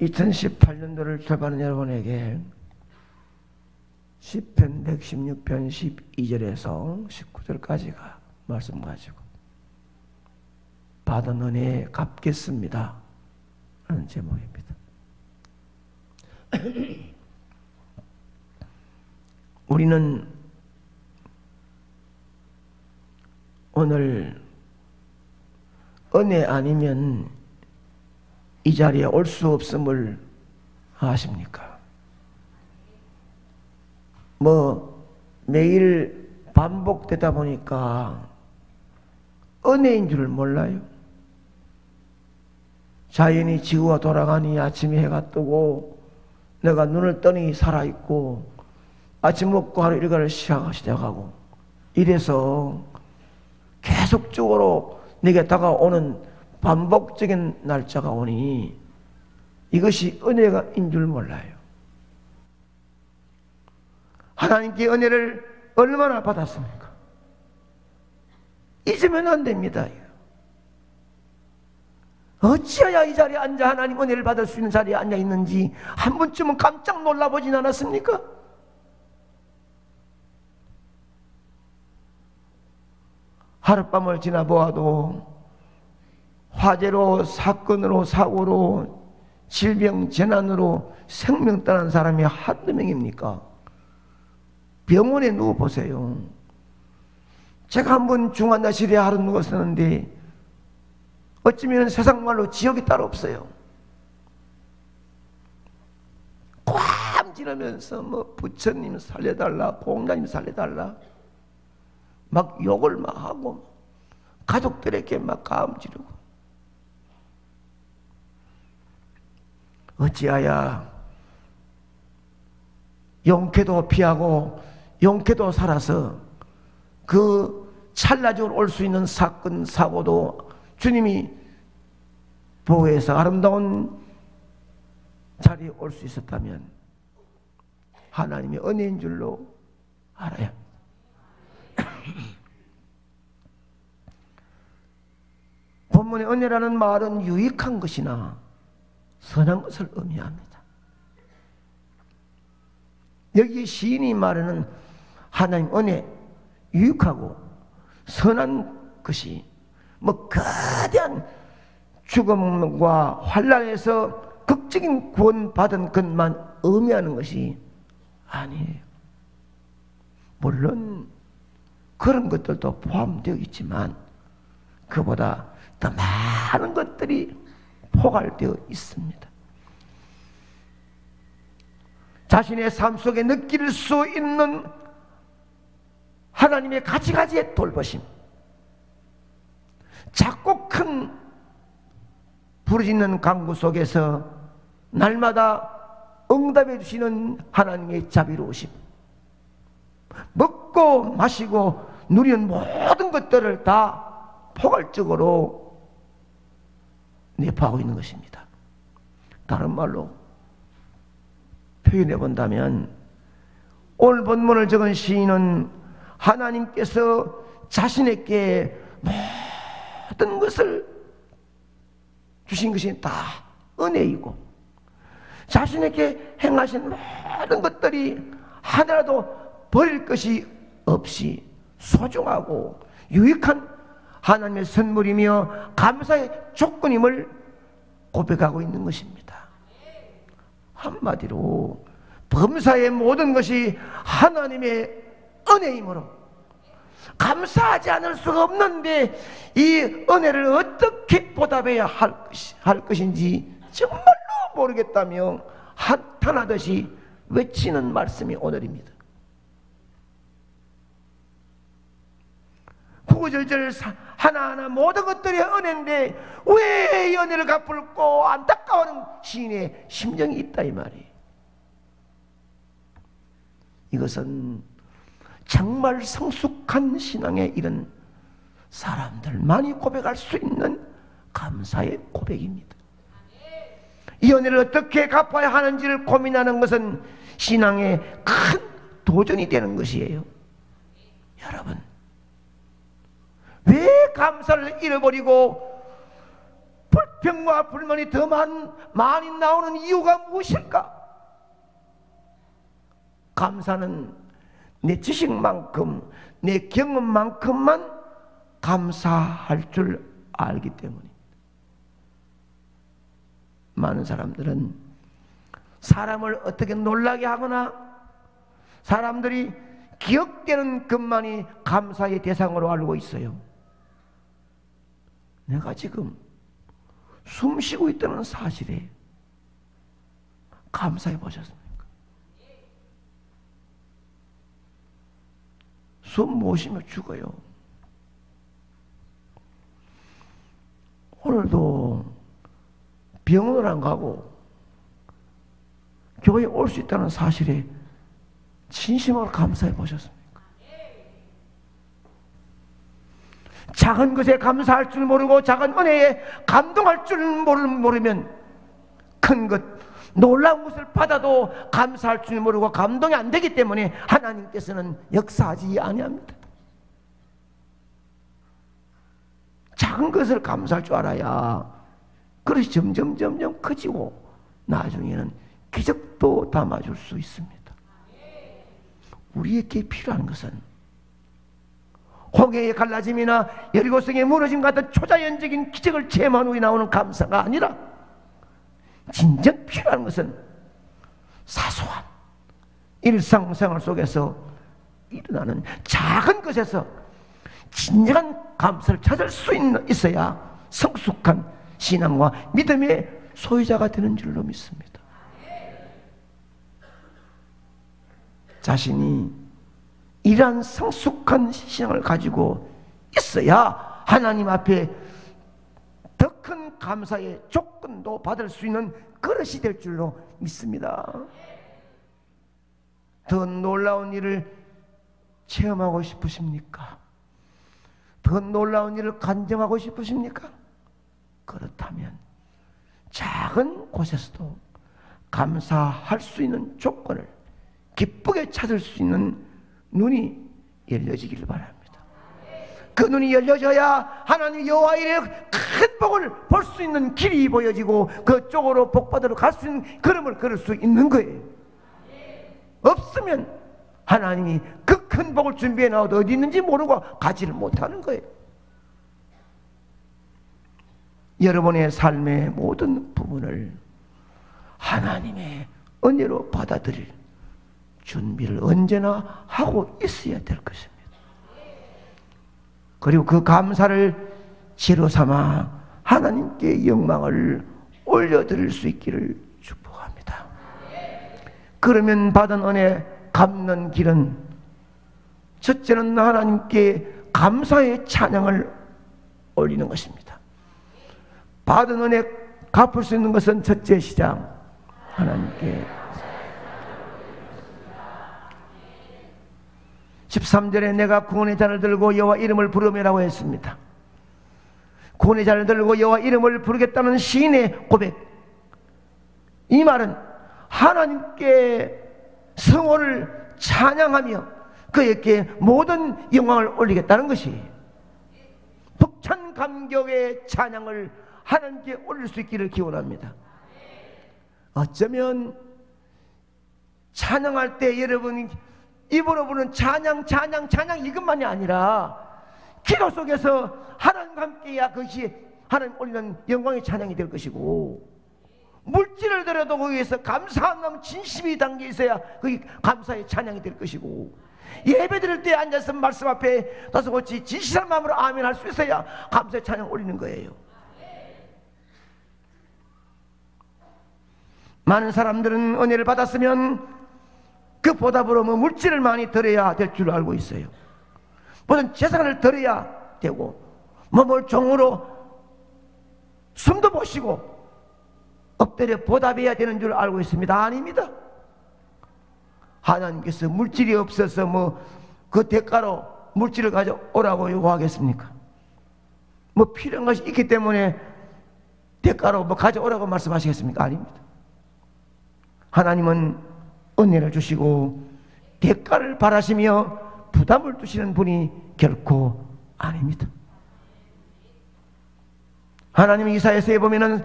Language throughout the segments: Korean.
2018년도를 출발하는 여러분에게 10편 116편 12절에서 19절까지가 말씀 가지고 받은 은혜에 갚겠습니다. 하는 제목입니다. 우리는 오늘 은혜 아니면 이 자리에 올 수 없음을 아십니까? 뭐 매일 반복되다 보니까 은혜인 줄 몰라요. 자연이 지구가 돌아가니 아침에 해가 뜨고 내가 눈을 떠니 살아있고 아침 먹고 하루 일과를 시작하고 이래서 계속적으로 내게 다가오는 반복적인 날짜가 오니 이것이 은혜가인 줄 몰라요. 하나님께 은혜를 얼마나 받았습니까? 잊으면 안 됩니다. 어찌해야 이 자리에 앉아 하나님 은혜를 받을 수 있는 자리에 앉아 있는지 한 번쯤은 깜짝 놀라보진 않았습니까? 하룻밤을 지나보아도 화재로 사건으로 사고로 질병 재난으로 생명 떠난 사람이 한두 명입니까? 병원에 누워 보세요. 제가 한 번 중환자실에 하루 누웠었는데 어쩌면 세상 말로 지역이 따로 없어요. 꽉 지르면서 뭐 부처님 살려달라, 공자님 살려달라, 막 욕을 막 하고 가족들에게 막 가음 지르고 어찌하야 용케도 피하고 용케도 살아서 그 찰나적으로 올 수 있는 사건 사고도 주님이 보호해서 아름다운 자리에 올 수 있었다면 하나님의 은혜인 줄로 알아야 본문의 은혜라는 말은 유익한 것이나 선한 것을 의미합니다. 여기 시인이 말하는 하나님 은혜, 유익하고 선한 것이 뭐 거대한 죽음과 환란에서 극적인 구원 받은 것만 의미하는 것이 아니에요. 물론 그런 것들도 포함되어 있지만 그보다 더 많은 것들이 포괄되어 있습니다. 자신의 삶 속에 느낄 수 있는 하나님의 가지가지의 돌보심. 작고 큰 부르짖는 강구 속에서 날마다 응답해 주시는 하나님의 자비로우심. 먹고 마시고 누리는 모든 것들을 다 포괄적으로 내포하고 있는 것입니다. 다른 말로 표현해 본다면 오늘 본문을 적은 시인은 하나님께서 자신에게 모든 것을 주신 것이 다 은혜이고 자신에게 행하신 모든 것들이 하나라도 버릴 것이 없이 소중하고 유익한 하나님의 선물이며 감사의 조건임을 고백하고 있는 것입니다. 한마디로 범사의 모든 것이 하나님의 은혜이므로 감사하지 않을 수가 없는데 이 은혜를 어떻게 보답해야 할, 할 것인지 정말로 모르겠다며 한탄하듯이 외치는 말씀이 오늘입니다. 구구절절 하나하나 모든 것들이 은혜인데 왜 연애를 갚을고 안타까워하는 시인의 심정이 있다 이 말이. 이것은 정말 성숙한 신앙에 이른 사람들만이 고백할 수 있는 감사의 고백입니다. 이 연애를 어떻게 갚아야 하는지를 고민하는 것은 신앙의 큰 도전이 되는 것이에요. 여러분, 왜 감사를 잃어버리고 병과 불만이 더 많, 많이 나오는 이유가 무엇일까? 감사는 내 지식만큼, 내 경험만큼만 감사할 줄 알기 때문입니다. 많은 사람들은 사람을 어떻게 놀라게 하거나 사람들이 기억되는 것만이 감사의 대상으로 알고 있어요. 내가 지금 숨 쉬고 있다는 사실에 감사해 보셨습니까? 숨 못 쉬면 죽어요. 오늘도 병원을 안 가고 교회에 올 수 있다는 사실에 진심으로 감사해 보셨습니까? 작은 것에 감사할 줄 모르고 작은 은혜에 감동할 줄 모르면 큰 것, 놀라운 것을 받아도 감사할 줄 모르고 감동이 안 되기 때문에 하나님께서는 역사하지 아니합니다. 작은 것을 감사할 줄 알아야 그것이 점점 점점 커지고 나중에는 기적도 담아줄 수 있습니다. 우리에게 필요한 것은 홍해의 갈라짐이나 여리고성의 무너짐 같은 초자연적인 기적을 체험한 후에 나오는 감사가 아니라 진정 필요한 것은 사소한 일상생활 속에서 일어나는 작은 것에서 진정한 감사를 찾을 수 있어야 성숙한 신앙과 믿음의 소유자가 되는 줄로 믿습니다. 자신이 이러한 성숙한 신앙을 가지고 있어야 하나님 앞에 더 큰 감사의 조건도 받을 수 있는 그릇이 될 줄로 믿습니다. 더 놀라운 일을 체험하고 싶으십니까? 더 놀라운 일을 간증하고 싶으십니까? 그렇다면 작은 곳에서도 감사할 수 있는 조건을 기쁘게 찾을 수 있는 눈이 열려지기를 바랍니다. 그 눈이 열려져야 하나님 여호와 일의 큰 복을 볼 수 있는 길이 보여지고 그쪽으로 복받으러 갈 수 있는 걸음을 걸을 수 있는 거예요. 없으면 하나님이 그 큰 복을 준비해 놔도 어디 있는지 모르고 가지를 못하는 거예요. 여러분의 삶의 모든 부분을 하나님의 은혜로 받아들일 준비를 언제나 하고 있어야 될 것입니다. 그리고 그 감사를 지로 삼아 하나님께 영광을 올려드릴 수 있기를 축복합니다. 그러면 받은 은혜 갚는 길은 첫째는 하나님께 감사의 찬양을 올리는 것입니다. 받은 은혜 갚을 수 있는 것은 첫째 시장 하나님께 13절에 내가 구원의 잔을 들고 여호와 이름을 부르며라고 했습니다. 구원의 잔을 들고 여호와 이름을 부르겠다는 시인의 고백. 이 말은 하나님께 성호를 찬양하며 그에게 모든 영광을 올리겠다는 것이 북찬 감격의 찬양을 하나님께 올릴 수 있기를 기원합니다. 어쩌면 찬양할 때 여러분이 입으로 부르는 찬양, 찬양, 찬양 이것만이 아니라 기도 속에서 하나님과 함께야 그것이 하나님 올리는 영광의 찬양이 될 것이고 물질을 들여도 거기에서 감사한 남 진심이 담겨 있어야 그게 감사의 찬양이 될 것이고 예배 드릴 때 앉아서 말씀 앞에 다소곳이 진실한 마음으로 아멘 할 수 있어야 감사의 찬양 올리는 거예요. 많은 사람들은 은혜를 받았으면 그 보답으로 뭐 물질을 많이 드려야 될 줄 알고 있어요 무슨 재산을 드려야 되고 뭐 뭘 종으로 숨도 못 쉬고 엎드려 보답해야 되는 줄 알고 있습니다. 아닙니다. 하나님께서 물질이 없어서 뭐 그 대가로 물질을 가져오라고 요구하겠습니까? 뭐 필요한 것이 있기 때문에 대가로 뭐 가져오라고 말씀하시겠습니까? 아닙니다. 하나님은 은혜를 주시고 대가를 바라시며 부담을 두시는 분이 결코 아닙니다. 하나님 이사에서 보면은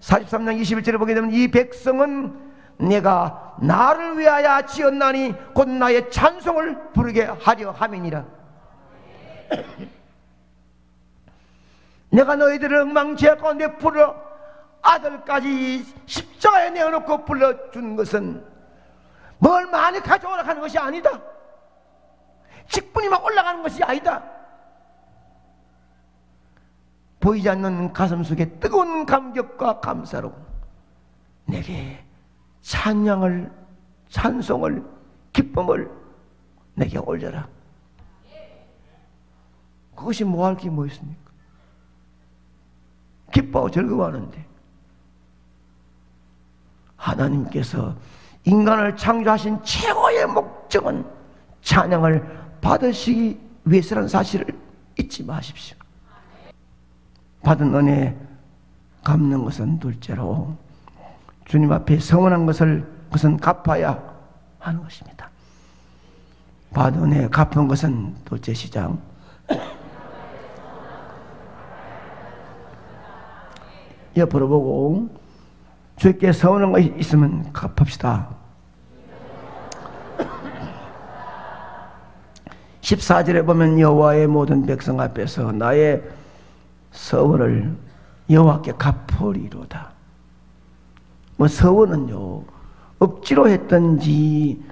43장 21절에 보게 되면 이 백성은 내가 나를 위하여 지었나니 곧 나의 찬송을 부르게 하려 함이니라. 내가 너희들을 엉망지하 가운데 불러 아들까지 십자가에 내어놓고 불러준 것은 뭘 많이 가져오라 하는 것이 아니다. 직분이 막 올라가는 것이 아니다. 보이지 않는 가슴 속에 뜨거운 감격과 감사로 내게 찬양을, 찬송을, 기쁨을 내게 올려라. 그것이 뭐할 게 뭐 있습니까? 기뻐하고 즐거워하는데 하나님께서 인간을 창조하신 최고의 목적은 찬양을 받으시기 위해서라는 사실을 잊지 마십시오. 받은 은혜 갚는 것은 둘째로 주님 앞에 성원한 것을 그것은 갚아야 하는 것입니다. 받은 은혜 갚은 것은 둘째 시장. 옆으로 보고 주께 서운한 것이 있으면 갚읍시다. 14절에 보면 여호와의 모든 백성 앞에서 나의 서원을 여호와께 갚으리로다. 뭐 서원은요 억지로 했던지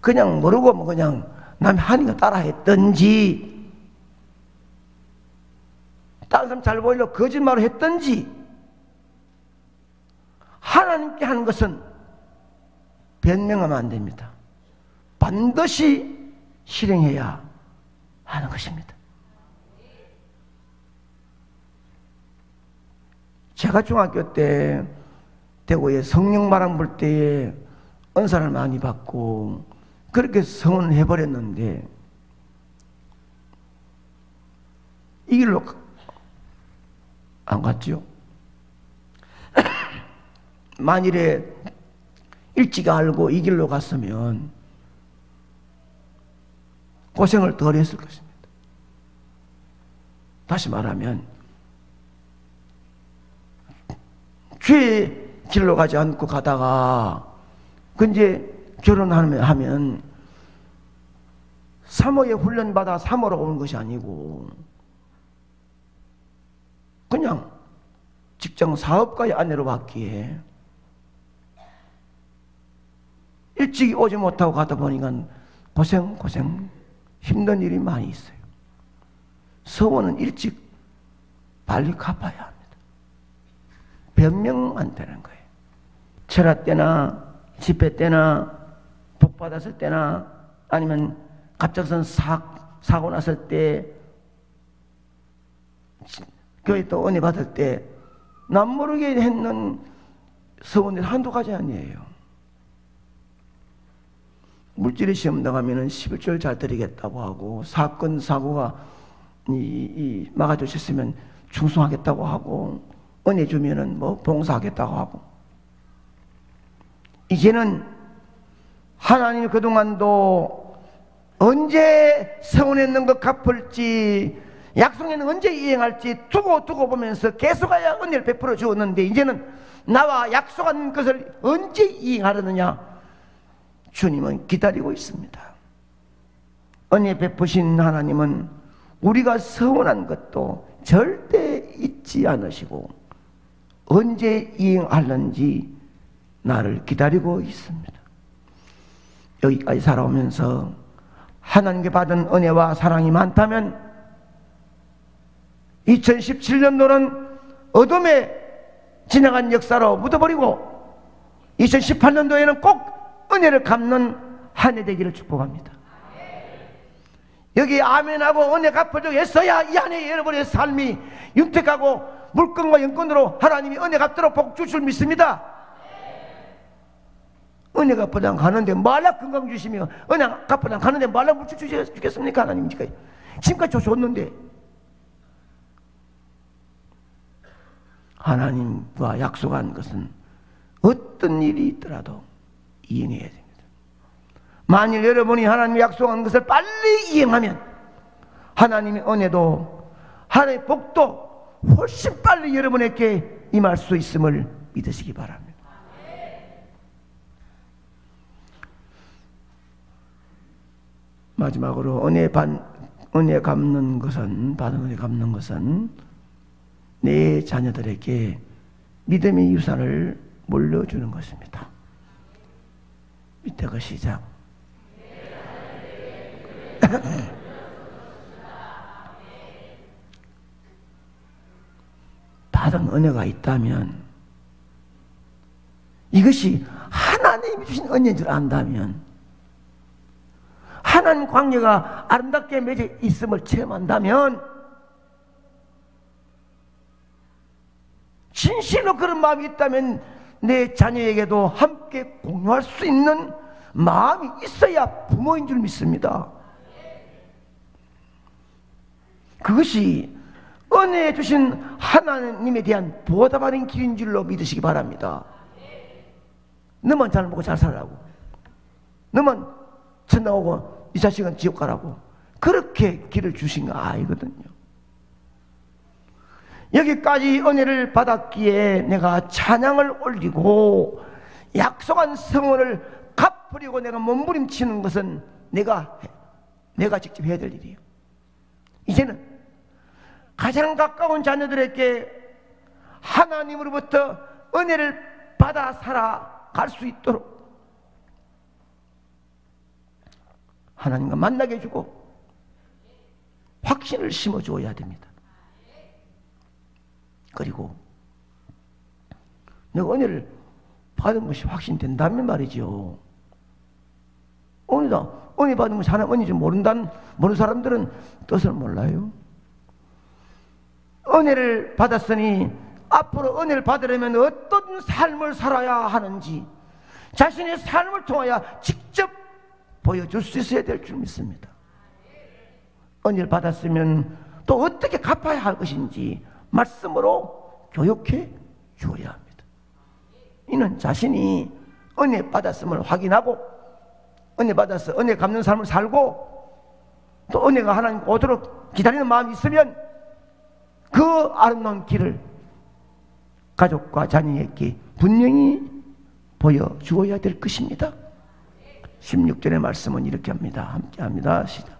그냥 모르고 뭐 그냥 남 하니까 따라 했던지 다른 사람 잘 보이려 거짓말을 했던지 하나님께 하는 것은 변명하면 안 됩니다. 반드시 실행해야 하는 것입니다. 제가 중학교 때 대구에 성령 바람 불 때에 은사를 많이 받고 그렇게 성언을 해버렸는데 이 길로 안 갔죠. 만일에 일찍 알고 이 길로 갔으면 고생을 덜 했을 것입니다. 다시 말하면 죄의 길로 가지 않고 가다가 그 이제 결혼하면 하면 사모에 훈련받아 사모로 오는 것이 아니고 그냥 직장 사업가의 아내로 왔기에 일찍 오지 못하고 가다 보니까 고생 고생 힘든 일이 많이 있어요. 서원은 일찍 빨리 갚아야 합니다. 변명 안 되는 거예요. 철학 때나 집회 때나 복 받았을 때나 아니면 갑작선 사, 사고 났을 때 교회 또 은혜 받을 때 남 모르게 했는 서원이 한두 가지 아니에요. 물질의 시험 나가면은 11절 잘 드리겠다고 하고 사건 사고가 이, 이 막아주셨으면 충성하겠다고 하고 은혜 주면은 뭐 봉사하겠다고 하고. 이제는 하나님이 그동안도 언제 서운했는 것 갚을지 약속에는 언제 이행할지 두고 두고 보면서 계속하여 은혜를 베풀어 주었는데 이제는 나와 약속한 것을 언제 이행하려느냐 주님은 기다리고 있습니다. 은혜 베푸신 하나님은 우리가 서운한 것도 절대 잊지 않으시고 언제 이행하는지 나를 기다리고 있습니다. 여기까지 살아오면서 하나님께 받은 은혜와 사랑이 많다면 2017년도는 어둠에 지나간 역사로 묻어버리고 2018년도에는 꼭 은혜를 갚는 한 해 되기를 축복합니다. 여기 아멘하고 은혜 갚아줘 했어야 이 안에 여러분의 삶이 윤택하고 물건과 영권으로 하나님이 은혜 갚도록 복 주실 믿습니다. 은혜 갚으다 가는데 말라 건강 주시며 은혜 갚으다 가는데 말라 물질 주겠습니까 하나님 지금까지 줬는데 하나님과 약속한 것은 어떤 일이 있더라도 이행해야 됩니다. 만일 여러분이 하나님이 약속한 것을 빨리 이행하면 하나님의 은혜도 하나님의 복도 훨씬 빨리 여러분에게 임할 수 있음을 믿으시기 바랍니다. 마지막으로 은혜 반 은혜 갚는 것은 받은 은혜 갚는 것은 내 자녀들에게 믿음의 유산을 물려주는 것입니다. 밑에 그 시작. 받은 은혜가 있다면 이것이 하나님이 주신 은혜인 줄 안다면 하나님 관계가 아름답게 맺어 있음을 체험한다면 진실로 그런 마음이 있다면 내 자녀에게도 함께 공유할 수 있는 마음이 있어야 부모인 줄 믿습니다. 그것이 은혜 주신 하나님에 대한 보답하는 길인 줄로 믿으시기 바랍니다. 너만 잘 먹고 잘 살라고. 너만 천당 오고 이 자식은 지옥 가라고. 그렇게 길을 주신 거 아니거든요. 여기까지 은혜를 받았기에 내가 찬양을 올리고 약속한 성원을 갚으려고 내가 몸부림치는 것은 내가 내가 직접 해야 될 일이에요. 이제는 가장 가까운 자녀들에게 하나님으로부터 은혜를 받아 살아갈 수 있도록 하나님과 만나게 해주고 확신을 심어줘야 됩니다. 그리고 내가 은혜를 받은 것이 확신된다면 말이죠. 은혜다. 은혜 받은 것이 하나님 은혜인지 모른다는, 모르는 사람들은 뜻을 몰라요. 은혜를 받았으니 앞으로 은혜를 받으려면 어떤 삶을 살아야 하는지 자신의 삶을 통하여 직접 보여줄 수 있어야 될 줄 믿습니다. 은혜를 받았으면 또 어떻게 갚아야 할 것인지 말씀으로 교육해 주어야 합니다. 이는 자신이 은혜 받았음을 확인하고 은혜 받아서 은혜 갚는 삶을 살고 또 은혜가 하나님 오도록 기다리는 마음이 있으면 그 아름다운 길을 가족과 자녀에게 분명히 보여주어야 될 것입니다. 16절의 말씀은 이렇게 합니다. 함께 합니다. 시작.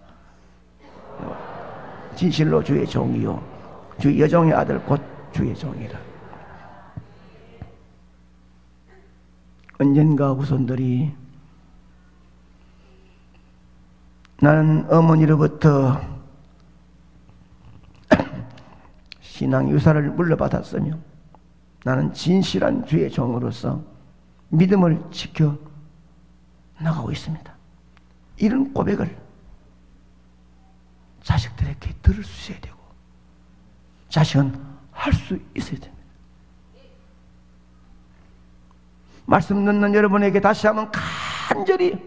진실로 주의 종이요. 주 여종의 아들 곧 주의 종이라. 언젠가 후손들이 나는 어머니로부터 신앙 유사를 물려받았으며 나는 진실한 주의 종으로서 믿음을 지켜 나가고 있습니다. 이런 고백을 자식들에게 들을 수 있어야 되고 자식은 할 수 있어야 됩니다. 말씀 듣는 여러분에게 다시 한번 간절히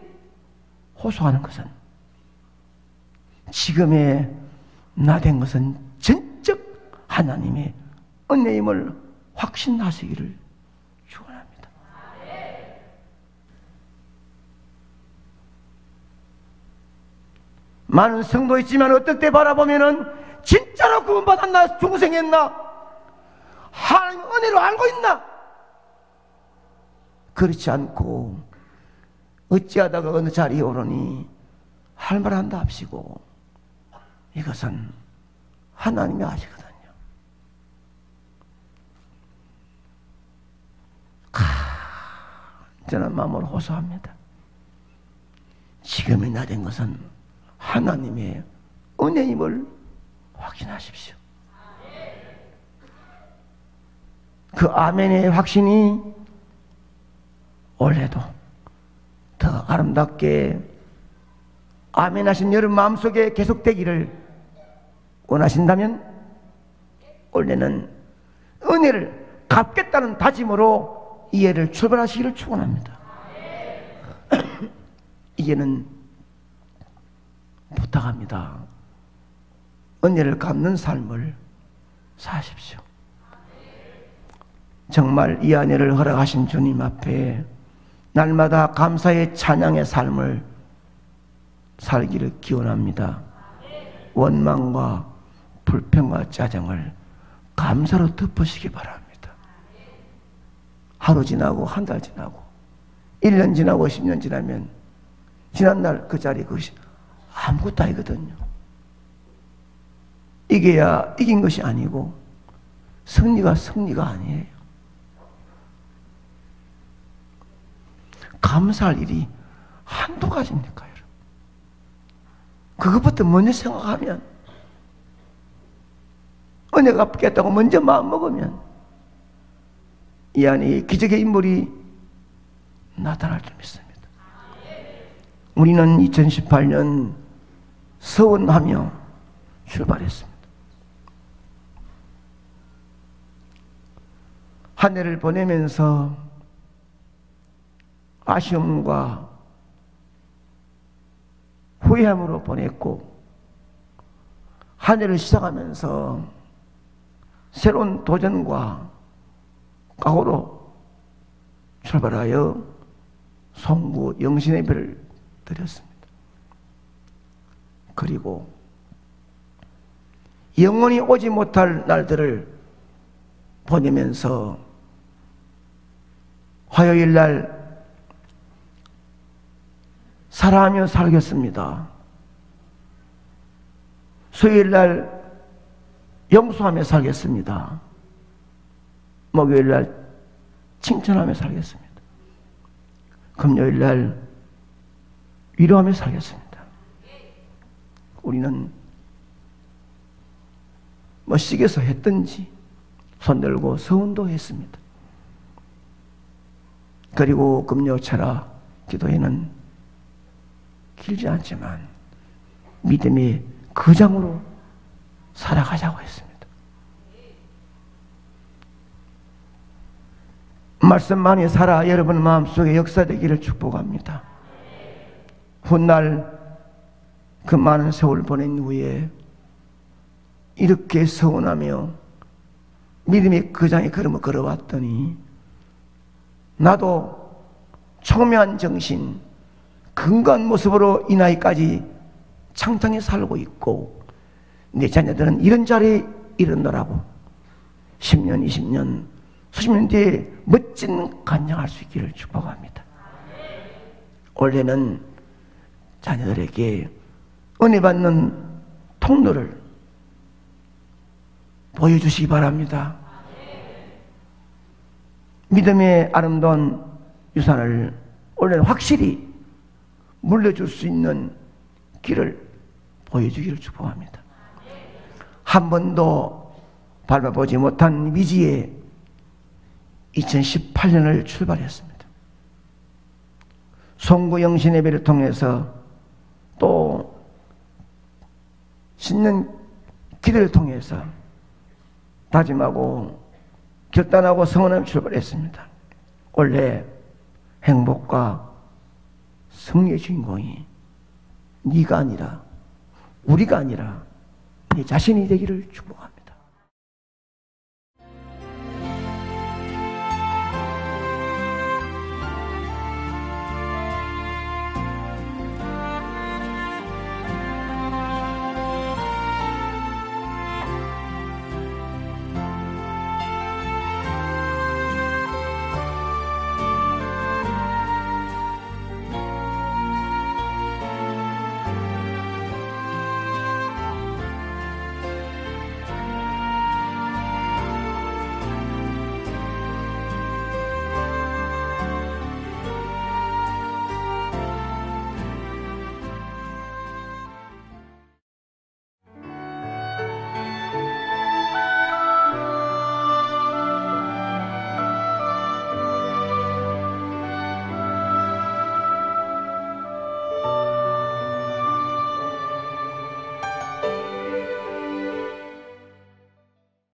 호소하는 것은 지금의 나 된 것은 전적 하나님의 은혜임을 확신하시기를 축원합니다. 많은 성도 있지만 어떨 때 바라보면은 진짜로 구원받았나 중생했나 하나님 은혜로 알고 있나 그렇지 않고 어찌하다가 어느 자리에 오르니 할 말 한다 합시고 이것은 하나님이 아시거든. 저는 마음으로 호소합니다. 지금이 나된 것은 하나님의 은혜임을 확신하십시오. 그 아멘의 확신이 올해도 더 아름답게 아멘하신 여러분 마음속에 계속되기를 원하신다면 올해는 은혜를 갚겠다는 다짐으로 이해를 출발하시기를 축원합니다. 이제는 부탁합니다. 은혜를 갚는 삶을 사십시오. 정말 이 아내를 허락하신 주님 앞에 날마다 감사의 찬양의 삶을 살기를 기원합니다. 원망과 불평과 짜증을 감사로 덮으시기 바랍니다. 하루 지나고 한 달 지나고 1년 지나고 10년 지나면 지난날 그 자리 그것이 아무것도 아니거든요. 이겨야 이긴 것이 아니고 승리가 승리가 아니에요. 감사할 일이 한두 가지입니까, 여러분? 그것부터 먼저 생각하면 은혜가 없겠다고 먼저 마음 먹으면 이 안에 기적의 인물이 나타날 줄 믿습니다. 우리는 2018년 서원하며 출발했습니다. 한 해를 보내면서 아쉬움과 후회함으로 보냈고 한 해를 시작하면서 새로운 도전과 각오로 출발하여 송구 영신의 별을 드렸습니다. 그리고 영원히 오지 못할 날들을 보내면서 화요일 날 살아하며 살겠습니다. 수요일 날 용서하며 살겠습니다. 목요일 날 칭찬하며 살겠습니다. 금요일 날 위로하며 살겠습니다. 우리는 멋시게서 했든지 손들고 서운도 했습니다. 그리고 금요차라 기도회는 길지 않지만 믿음의 거장으로 살아가자고 했습니다. 말씀 많이 살아 여러분 마음속에 역사되기를 축복합니다. 훗날 그 많은 세월 보낸 후에 이렇게 서운하며 믿음의 거장의 걸음을 걸어왔더니 나도 청명한 정신, 건강한 모습으로 이 나이까지 창창히 살고 있고 내 자녀들은 이런 자리에 이르노라고 10년, 20년, 수십 년 뒤에 멋진 간증할 수 있기를 축복합니다. 올해는 자녀들에게 은혜 받는 통로를 보여주시기 바랍니다. 믿음의 아름다운 유산을 올해는 확실히 물려줄 수 있는 길을 보여주기를 축복합니다. 한 번도 밟아보지 못한 미지의 2018년을 출발했습니다. 송구 영신 예배를 통해서 또 신년 기도를 통해서 다짐하고 결단하고 성원을 출발했습니다. 원래 행복과 승리의 주인공이 네가 아니라 우리가 아니라 네 자신이 되기를 축복합니다.